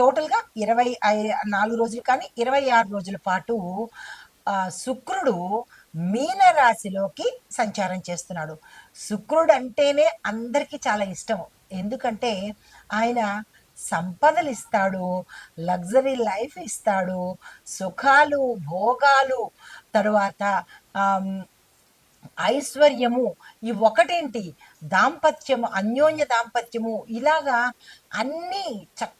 టోటల్గా ఇరవై ఐ- నాలుగు రోజులు కానీ ఇరవై ఆరు రోజుల పాటు శుక్రుడు మీన రాశిలోకి సంచారం చేస్తున్నాడు. శుక్రుడు అంటేనే అందరికీ చాలా ఇష్టం. ఎందుకంటే ఆయన సంపదలు ఇస్తాడు లగ్జరీ లైఫ్ ఇస్తాడు సుఖాలు భోగాలు తరువాత ఐశ్వర్యము ఈ ఒకటేంటి? దాంపత్యము అన్యోన్య దాంపత్యము ఇలాగా అన్ని చక్క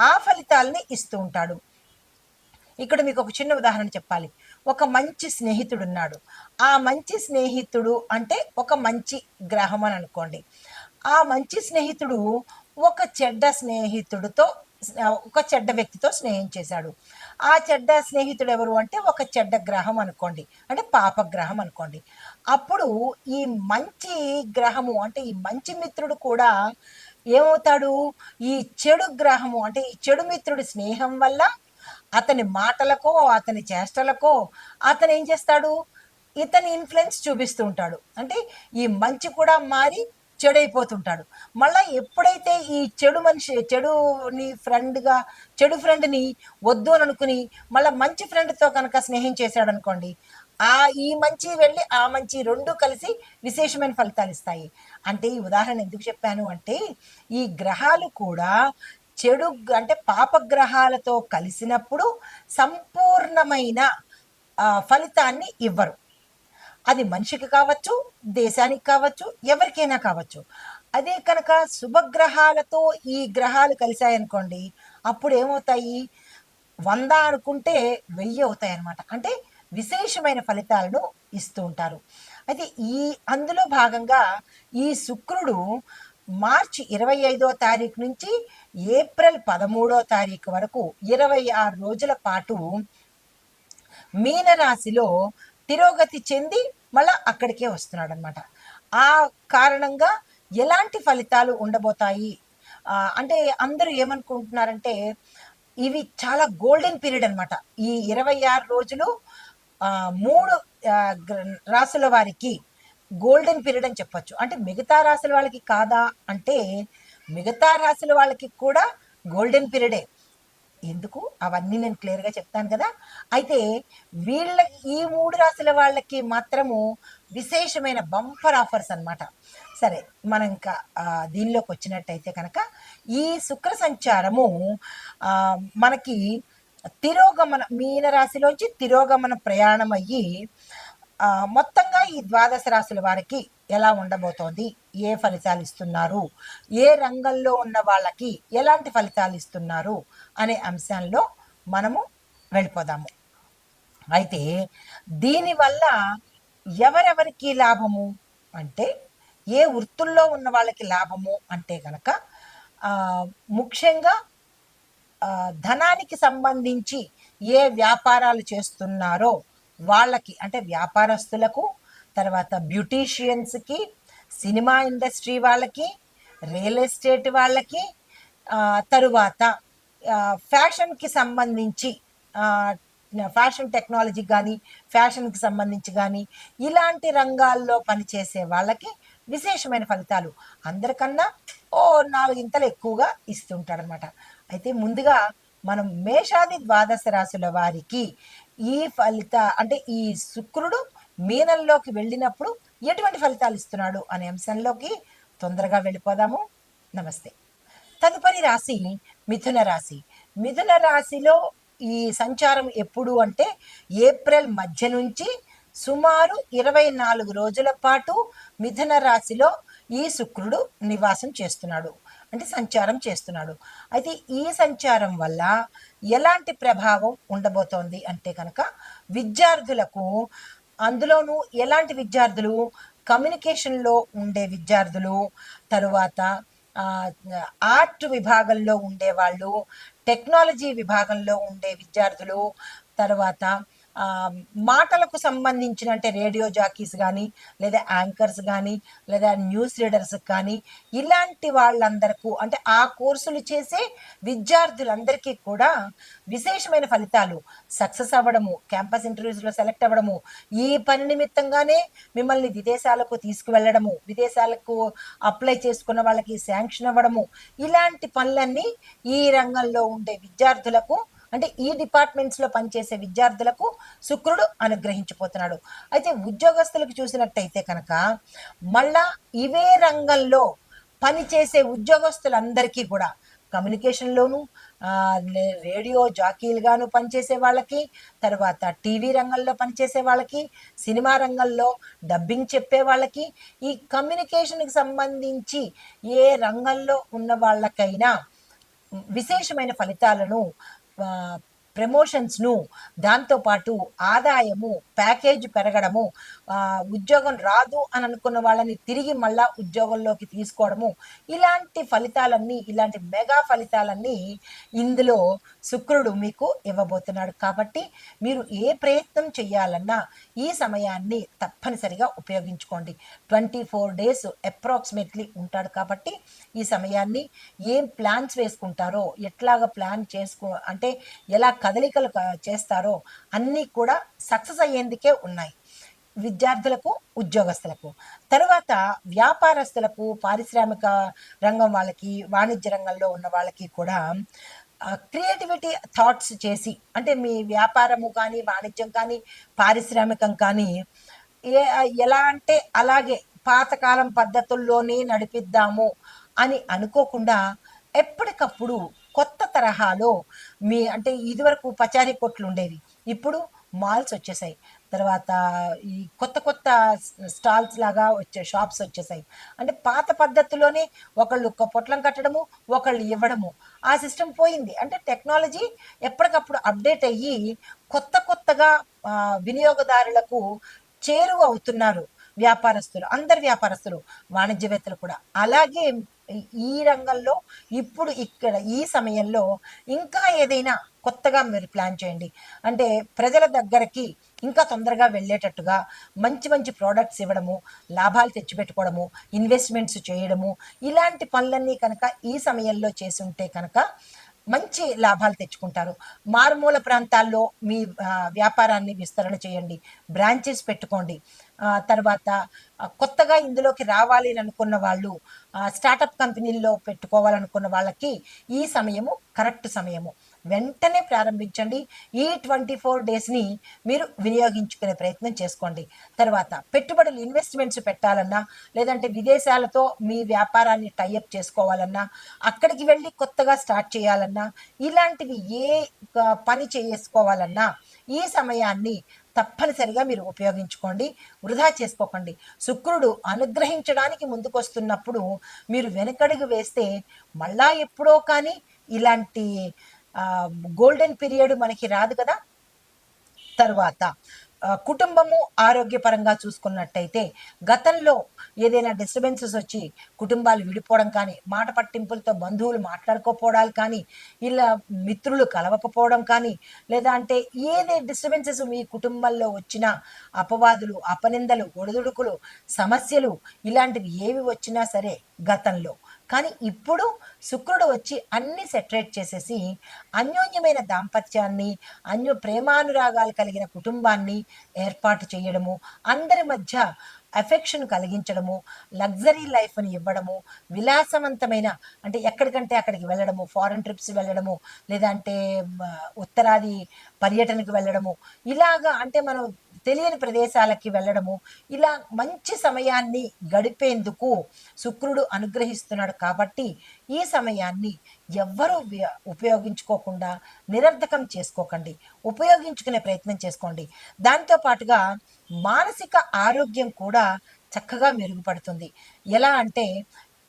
ఆ ఫలితాలని ఇస్తూ ఉంటాడు. ఇక్కడ మీకు ఒక చిన్న ఉదాహరణ చెప్పాలి. ఒక మంచి స్నేహితుడు ఉన్నాడు ఆ మంచి స్నేహితుడు అంటే ఒక మంచి గ్రహం అని అనుకోండి. ఆ మంచి స్నేహితుడు ఒక చెడ్డ స్నేహితుడితో ఒక చెడ్డ వ్యక్తితో స్నేహం చేశాడు. ఆ చెడ్డ స్నేహితుడు ఎవరు అంటే ఒక చెడ్డ గ్రహం అనుకోండి. అంటే పాపగ్రహం అనుకోండి. అప్పుడు ఈ మంచి గ్రహము అంటే ఈ మంచి మిత్రుడు కూడా ఏమవుతాడు? ఈ చెడు గ్రహము అంటే ఈ చెడు మిత్రుడి స్నేహం వల్ల అతని మాటలకో అతని చేష్టలకో అతను ఏం చేస్తాడు? ఇతని ఇన్ఫ్లుయెన్స్ చూపిస్తూ ఉంటాడు. అంటే ఈ మంచి కూడా మారి చెడైపోతుంటాడు. మళ్ళీ ఎప్పుడైతే ఈ చెడు మనిషి చెడుని ఫ్రెండ్గా చెడు ఫ్రెండ్ని వద్దు అని అనుకుని మళ్ళీ మంచి ఫ్రెండ్తో కనుక స్నేహం చేశాడు అనుకోండి ఆ ఈ మంచి వెళ్ళి ఆ మంచి రెండు కలిసి విశేషమైన ఫలితాలు ఇస్తాయి. అంటే ఈ ఉదాహరణ ఎందుకు చెప్పాను అంటే ఈ గ్రహాలు కూడా చెడు అంటే పాపగ్రహాలతో కలిసినప్పుడు సంపూర్ణమైన ఫలితాన్ని ఇవ్వరు. అది మనిషికి కావచ్చు దేశానికి కావచ్చు ఎవరికైనా కావచ్చు. అదే కనుక శుభగ్రహాలతో ఈ గ్రహాలు కలిశాయనుకోండి అప్పుడు ఏమవుతాయి వంద అనుకుంటే వెయ్యి అవుతాయి అనమాట అంటే విశేషమైన ఫలితాలను ఇస్తూ ఉంటారు. అయితే ఈ అందులో భాగంగా ఈ శుక్రుడు మార్చి ఇరవై ఐదో తారీఖు నుంచి ఏప్రిల్ పదమూడో తారీఖు వరకు ఇరవై ఆరు రోజుల పాటు మీనరాశిలో తిరోగతి చెంది మళ్ళా అక్కడికే వస్తున్నాడు అనమాట ఆ కారణంగా ఎలాంటి ఫలితాలు ఉండబోతాయి? అంటే అందరూ ఏమనుకుంటున్నారంటే ఇవి చాలా గోల్డెన్ పీరియడ్ అనమాట ఈ ఇరవై ఆరు రోజులు మూడు గ్ర- రాసుల వారికి గోల్డెన్ పీరియడ్ అని చెప్పొచ్చు. అంటే మిగతా రాసుల వాళ్ళకి కాదా అంటే మిగతా రాసుల వాళ్ళకి కూడా గోల్డెన్ పీరియడే. ఎందుకు? అవన్నీ నేను క్లియర్గా చెప్తాను కదా. అయితే వీళ్ళ ఈ మూడు రాశుల వాళ్ళకి మాత్రము విశేషమైన బంపర్ ఆఫర్స్ అనమాట సరే మనం ఇంకా దీనిలోకి వచ్చినట్టయితే కనుక ఈ శుక్ర సంచారము మనకి తిరోగమన మీనరాశిలోంచి తిరోగమన ప్రయాణం అయ్యి మొత్తంగా ఈ ద్వాదశ రాశుల వారికి ఎలా ఉండబోతోంది? ఏ ఫలితాలు ఇస్తున్నారు? ఏ రంగంలో ఉన్న వాళ్ళకి ఎలాంటి ఫలితాలు ఇస్తున్నారు? అనే అంశంలో మనము వెళ్ళిపోదాము. అయితే దీనివల్ల ఎవరెవరికి లాభము? అంటే ఏ వృత్తుల్లో ఉన్న వాళ్ళకి లాభము? అంటే కనుక ముఖ్యంగా ధనానికి సంబంధించి ఏ వ్యాపారాలు చేస్తున్నారో వాళ్ళకి అంటే వ్యాపారస్తులకు తర్వాత బ్యూటీషియన్స్కి సినిమా ఇండస్ట్రీ వాళ్ళకి రియల్ ఎస్టేట్ వాళ్ళకి తరువాత ఫ్యాషన్కి సంబంధించి ఫ్యాషన్ టెక్నాలజీ కానీ ఫ్యాషన్కి సంబంధించి కానీ ఇలాంటి రంగాల్లో పనిచేసే వాళ్ళకి విశేషమైన ఫలితాలు అందరికన్నా ఓ నాలుగింతలు ఎక్కువగా ఇస్తుంటాడనమాట అయితే ముందుగా మనం మేషాది ద్వాదశ రాశుల వారికి ఈ ఫలిత అంటే ఈ శుక్రుడు మీనంలోకి వెళ్ళినప్పుడు ఎటువంటి ఫలితాలు ఇస్తున్నాడు అనే అంశంలోకి తొందరగా వెళ్ళిపోదాము. నమస్తే. తదుపరి రాశి మిథున రాశి. మిథున రాశిలో ఈ సంచారం ఎప్పుడు అంటే ఏప్రిల్ మధ్య నుంచి సుమారు ఇరవై నాలుగు రోజుల పాటు మిథున రాశిలో ఈ శుక్రుడు నివాసం చేస్తున్నాడు. అంటే సంచారం చేస్తున్నాడు. అయితే ఈ సంచారం వల్ల ఎలాంటి ప్రభావం ఉండబోతోంది అంటే కనుక విద్యార్థులకు అందులోనూ ఎలాంటి విద్యార్థులు కమ్యూనికేషన్లో ఉండే విద్యార్థులు తరువాత ఆర్ట్ విభాగంలో ఉండేవాళ్ళు టెక్నాలజీ విభాగంలో ఉండే విద్యార్థులు తర్వాత మాటలకు సంబంధించిన అంటే రేడియో జాకీస్ కానీ లేదా యాంకర్స్ కానీ లేదా న్యూస్ రీడర్స్ కానీ ఇలాంటి వాళ్ళందరకు అంటే ఆ కోర్సులు చేసే విద్యార్థులందరికీ కూడా విశేషమైన ఫలితాలు. సక్సెస్ అవ్వడము క్యాంపస్ ఇంటర్వ్యూస్లో సెలెక్ట్ అవ్వడము ఈ పని నిమిత్తంగానే మిమ్మల్ని విదేశాలకు తీసుకువెళ్ళడము విదేశాలకు అప్లై చేసుకున్న వాళ్ళకి శాంక్షన్ అవ్వడము ఇలాంటి పనులన్నీ ఈ రంగంలో ఉండే విద్యార్థులకు అంటే ఈ డిపార్ట్మెంట్స్లో పనిచేసే విద్యార్థులకు శుక్రుడు అనుగ్రహించిపోతున్నాడు. అయితే ఉద్యోగస్తులకు చూసినట్టయితే కనుక మళ్ళా ఇవే రంగంలో పనిచేసే ఉద్యోగస్తులందరికీ కూడా కమ్యూనికేషన్లోను రేడియో జాకీలుగాను పనిచేసే వాళ్ళకి తర్వాత టీవీ రంగంలో పనిచేసే వాళ్ళకి సినిమా రంగంలో డబ్బింగ్ చెప్పే వాళ్ళకి ఈ కమ్యూనికేషన్కి సంబంధించి ఏ రంగంలో ఉన్న వాళ్ళకైనా విశేషమైన ఫలితాలను ఆ, ప్రమోషన్స్ను దాంతోపాటు ఆదాయము ప్యాకేజ్ పెరగడము ఉద్యోగం రాదు అని అనుకున్న వాళ్ళని తిరిగి మళ్ళా ఉద్యోగంలోకి తీసుకోవడము ఇలాంటి ఫలితాలన్నీ ఇలాంటి మెగా ఫలితాలన్నీ ఇందులో శుక్రుడు మీకు ఇవ్వబోతున్నాడు. కాబట్టి మీరు ఏ ప్రయత్నం చేయాలన్నా ఈ సమయాన్ని తప్పనిసరిగా ఉపయోగించుకోండి. ట్వంటీ ఫోర్ డేస్ అప్రాక్సిమేట్లీ ఉంటాడు కాబట్టి ఈ సమయాన్ని ఏం ప్లాన్స్ వేసుకుంటారో ఎట్లాగ ప్లాన్ చేసుకో అంటే ఎలా కదలికలు చేస్తారో అన్నీ కూడా సక్సెస్ అయ్యేందుకే ఉన్నాయి. విద్యార్థులకు ఉద్యోగస్తులకు. తర్వాత వ్యాపారస్తులకు పారిశ్రామిక రంగం వాళ్ళకి వాణిజ్య రంగంలో ఉన్న వాళ్ళకి కూడా క్రియేటివిటీ థాట్స్ చేసి అంటే మీ వ్యాపారము కానీ వాణిజ్యం కానీ పారిశ్రామికం కానీ ఏ ఎలా అంటే అలాగే పాతకాలం పద్ధతుల్లోనే నడిపిద్దాము అని అనుకోకుండా ఎప్పటికప్పుడు కొత్త తరహాలో మీ అంటే ఇదివరకు పచారీ కొట్లు ఉండేవి. ఇప్పుడు మాల్స్ వచ్చేసాయి. తర్వాత ఈ కొత్త కొత్త స్టాల్స్ లాగా వచ్చే షాప్స్ వచ్చేసాయి. అంటే పాత పద్ధతిలోనే ఒకళ్ళు పొట్లం కట్టడము ఒకళ్ళు ఇవ్వడము. ఆ సిస్టమ్ పోయింది. అంటే టెక్నాలజీ ఎప్పటికప్పుడు అప్డేట్ అయ్యి కొత్త కొత్తగా వినియోగదారులకు చేరువ అవుతున్నారు వ్యాపారస్తులు అందరు వ్యాపారస్తులు వాణిజ్యవేత్తలు కూడా. అలాగే ఈ రంగంలో ఇప్పుడు ఇక్కడ ఈ సమయంలో ఇంకా ఏదైనా కొత్తగా మీరు ప్లాన్ చేయండి. అంటే ప్రజల దగ్గరకి ఇంకా తొందరగా వెళ్ళేటట్టుగా మంచి మంచి ప్రోడక్ట్స్ ఇవ్వడము లాభాలు తెచ్చిపెట్టుకోవడము ఇన్వెస్ట్మెంట్స్ చేయడము ఇలాంటి పనులన్నీ కనుక ఈ సమయంలో చేసి ఉంటే కనుక మంచి లాభాలు తెచ్చుకుంటారు. మారుమూల ప్రాంతాల్లో మీ వ్యాపారాన్ని విస్తరణ చేయండి. బ్రాంచెస్ పెట్టుకోండి. తర్వాత కొత్తగా ఇందులోకి రావాలి అని అనుకున్న వాళ్ళు స్టార్టప్ కంపెనీల్లో పెట్టుకోవాలనుకున్న వాళ్ళకి ఈ సమయము కరెక్ట్ సమయము. వెంటనే ప్రారంభించండి. ఈ ట్వంటీ ఫోర్ డేస్ని మీరు వినియోగించుకునే ప్రయత్నం చేసుకోండి. తర్వాత పెట్టుబడులు ఇన్వెస్ట్మెంట్స్ పెట్టాలన్నా లేదంటే విదేశాలతో మీ వ్యాపారాన్ని టైఅప్ చేసుకోవాలన్నా అక్కడికి వెళ్ళి కొత్తగా స్టార్ట్ చేయాలన్నా ఇలాంటివి ఏ పని చేసుకోవాలన్నా ఈ సమయాన్ని తప్పనిసరిగా మీరు ఉపయోగించుకోండి. వృధా చేసుకోకండి. శుక్రుడు అనుగ్రహించడానికి ముందుకొస్తున్నప్పుడు మీరు వెనకడుగు వేస్తే మళ్ళా ఎప్పుడో కానీ ఇలాంటి గోల్డెన్ పీరియడ్ మనకి రాదు కదా? తర్వాత కుటుంబము ఆరోగ్యపరంగా చూసుకున్నట్టయితే గతంలో ఏదైనా డిస్టర్బెన్సెస్ వచ్చి కుటుంబాలు విడిపోవడం కానీ మాట పట్టింపులతో బంధువులు మాట్లాడుకోపోవడాలు కానీ ఇలా మిత్రులు కలవకపోవడం కానీ లేదా అంటే ఏదే డిస్టర్బెన్సెస్ మీ కుటుంబంలో వచ్చిన అపవాదులు అపనిందలు ఒడిదుడుకులు సమస్యలు ఇలాంటివి ఏవి వచ్చినా సరే గతంలో. కానీ ఇప్పుడు శుక్రుడు వచ్చి అన్ని సెటరేట్ చేసేసి అన్యోన్యమైన దాంపత్యాన్ని అన్యో ప్రేమానురాగాలు కలిగిన కుటుంబాన్ని ఏర్పాటు చేయడము అందరి మధ్య అఫెక్షన్ కలిగించడము లగ్జరీ లైఫ్ని ఇవ్వడము విలాసవంతమైన అంటే ఎక్కడికంటే అక్కడికి వెళ్ళడము ఫారెన్ ట్రిప్స్ వెళ్ళడము లేదంటే ఉత్తరాది పర్యటనకు వెళ్ళడము. ఇలాగా అంటే మనం తెలియని ప్రదేశాలకి వెళ్ళడము ఇలా మంచి సమయాన్ని గడిపేందుకు శుక్రుడు అనుగ్రహిస్తున్నాడు కాబట్టి ఈ సమయాన్ని ఎవ్వరూ ఉపయోగించుకోకుండా నిరర్ధకం చేసుకోకండి. ఉపయోగించుకునే ప్రయత్నం చేసుకోండి. దాంతో పాటుగా మానసిక ఆరోగ్యం కూడా చక్కగా మెరుగుపడుతుంది. ఎలా అంటే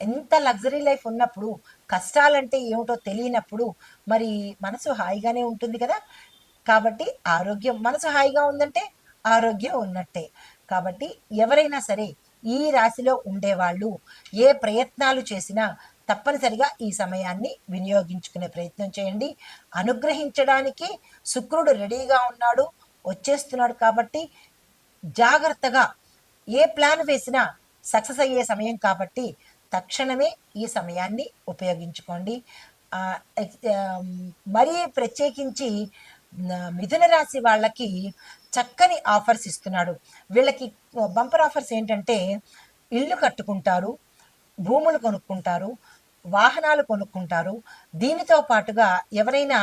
ఎంత లగ్జరీ లైఫ్ ఉన్నప్పుడు కష్టాలంటే ఏమిటో తెలియనప్పుడు మరి మనసు హాయిగానే ఉంటుంది కదా. కాబట్టి ఆరోగ్యం మనసు హాయిగా ఉందంటే ఆరోగ్యం ఉన్నట్టే. కాబట్టి ఎవరైనా సరే ఈ రాశిలో ఉండేవాళ్ళు ఏ ప్రయత్నాలు చేసినా తప్పనిసరిగా ఈ సమయాన్ని వినియోగించుకునే ప్రయత్నం చేయండి. అనుగ్రహించడానికి శుక్రుడు రెడీగా ఉన్నాడు వచ్చేస్తున్నాడు కాబట్టి జాగ్రత్తగా ఏ ప్లాన్ వేసినా సక్సెస్ అయ్యే సమయం కాబట్టి తక్షణమే ఈ సమయాన్ని ఉపయోగించుకోండి. మరీ ప్రత్యేకించి మిథున రాశి వాళ్ళకి చక్కని ఆఫర్స్ ఇస్తున్నాడు. వీళ్ళకి బంపర్ ఆఫర్స్ ఏంటంటే ఇల్లు కట్టుకుంటారు భూములు కొనుక్కుంటారు వాహనాలు కొనుక్కుంటారు. దీనితో పాటుగా ఎవరైనా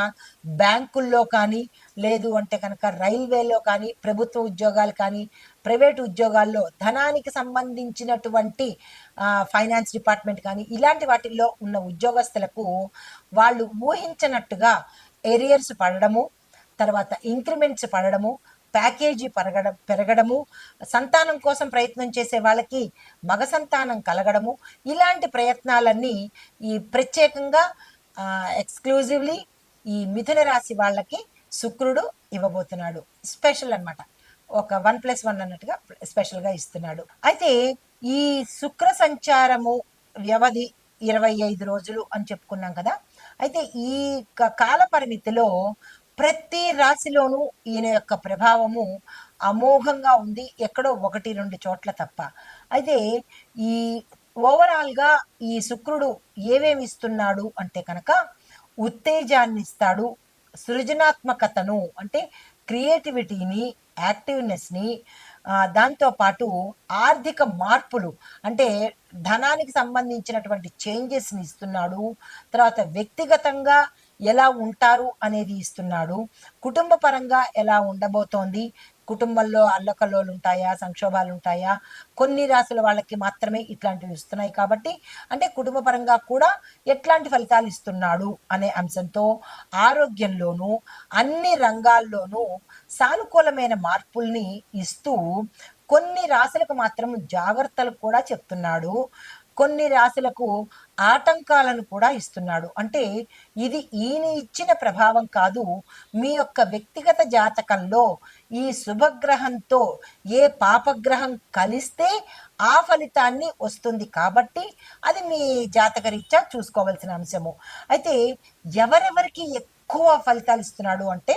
బ్యాంకుల్లో కానీ లేదు అంటే కనుక రైల్వేలో కానీ ప్రభుత్వ ఉద్యోగాలు కానీ ప్రైవేట్ ఉద్యోగాల్లో ధనానికి సంబంధించినటువంటి ఫైనాన్స్ డిపార్ట్మెంట్ కానీ ఇలాంటి వాటిల్లో ఉన్న ఉద్యోగస్తులకు వాళ్ళు ఊహించనట్టుగా ఏరియర్స్ పడడము తర్వాత ఇంక్రిమెంట్స్ పడడము ప్యాకేజీ పెరగడం పెరగడము సంతానం కోసం ప్రయత్నం చేసే వాళ్ళకి మగ సంతానం కలగడము ఇలాంటి ప్రయత్నాలన్నీ ఈ ప్రత్యేకంగా ఎక్స్క్లూజివ్లీ ఈ మిథున రాశి వాళ్ళకి శుక్రుడు ఇవ్వబోతున్నాడు. స్పెషల్ అన్నమాట. ఒక వన్ ప్లస్ వన్ అన్నట్టుగా స్పెషల్గా ఇస్తున్నాడు. అయితే ఈ శుక్ర సంచారము వ్యవధి ఇరవై ఐదు రోజులు అని చెప్పుకున్నాం కదా. అయితే ఈ కాల పరిమితిలో ప్రతి రాశిలోనూ ఈయన యొక్క ప్రభావము అమోఘంగా ఉంది. ఎక్కడో ఒకటి రెండు చోట్ల తప్ప. అయితే ఈ ఓవరాల్గా ఈ శుక్రుడు ఏమేమి ఇస్తున్నాడు అంటే కనుక ఉత్తేజాన్ని ఇస్తాడు. సృజనాత్మకతను అంటే క్రియేటివిటీని యాక్టివ్నెస్ని దాంతోపాటు ఆర్థిక మార్పులు అంటే ధనానికి సంబంధించినటువంటి చేంజెస్ని ఇస్తున్నాడు. తర్వాత వ్యక్తిగతంగా ఎలా ఉంటారు అనేది ఇస్తున్నాడు. కుటుంబ పరంగా ఎలా ఉండబోతోంది? కుటుంబంలో అల్లకల్లోలు ఉంటాయా? సంక్షోభాలు ఉంటాయా? కొన్ని రాసుల వాళ్ళకి మాత్రమే ఇట్లాంటివి ఇస్తున్నాయి కాబట్టి అంటే కుటుంబ పరంగా కూడా ఎట్లాంటి ఫలితాలు ఇస్తున్నాడు అనే అంశంతో ఆరోగ్యంలోనూ అన్ని రంగాల్లోనూ సానుకూలమైన మార్పుల్ని ఇస్తూ కొన్ని రాశులకు మాత్రం జాగ్రత్తలు కూడా చెప్తున్నాడు. కొన్ని రాశులకు ఆటంకాలను కూడా ఇస్తున్నాడు. అంటే ఇది ఈయన ఇచ్చిన ప్రభావం కాదు మీ యొక్క వ్యక్తిగత జాతకంలో ఈ శుభగ్రహంతో ఏ పాపగ్రహం కలిస్తే ఆ ఫలితాన్ని వస్తుంది కాబట్టి అది మీ జాతకరీత్యా చూసుకోవాల్సిన అంశము. అయితే ఎవరెవరికి ఎక్కువ ఫలితాలు ఇస్తున్నాడు అంటే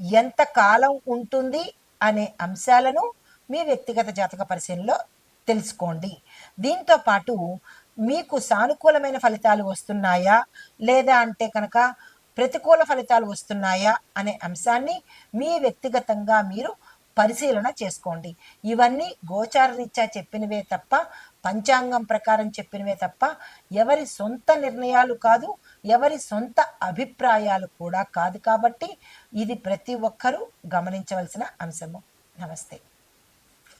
ఎంత కాలం ఉంటుంది అనే అంశాలను మీ వ్యక్తిగత జాతక పరిశీలనలో తెలుసుకోండి. దీంతో పాటు మీకు సానుకూలమైన ఫలితాలు వస్తున్నాయా? లేదా అంటే కనుక ప్రతికూల ఫలితాలు వస్తున్నాయా అనే అంశాన్ని మీ వ్యక్తిగతంగా మీరు పరిశీలన చేసుకోండి. ఇవన్నీ గోచార రీత్యా చెప్పినవే తప్ప పంచాంగం ప్రకారం చెప్పినవే తప్ప ఎవరి సొంత నిర్ణయాలు కాదు ఎవరి సొంత అభిప్రాయాలు కూడా కాదు కాబట్టి ఇది ప్రతి ఒక్కరూ గమనించవలసిన అంశము. నమస్తే.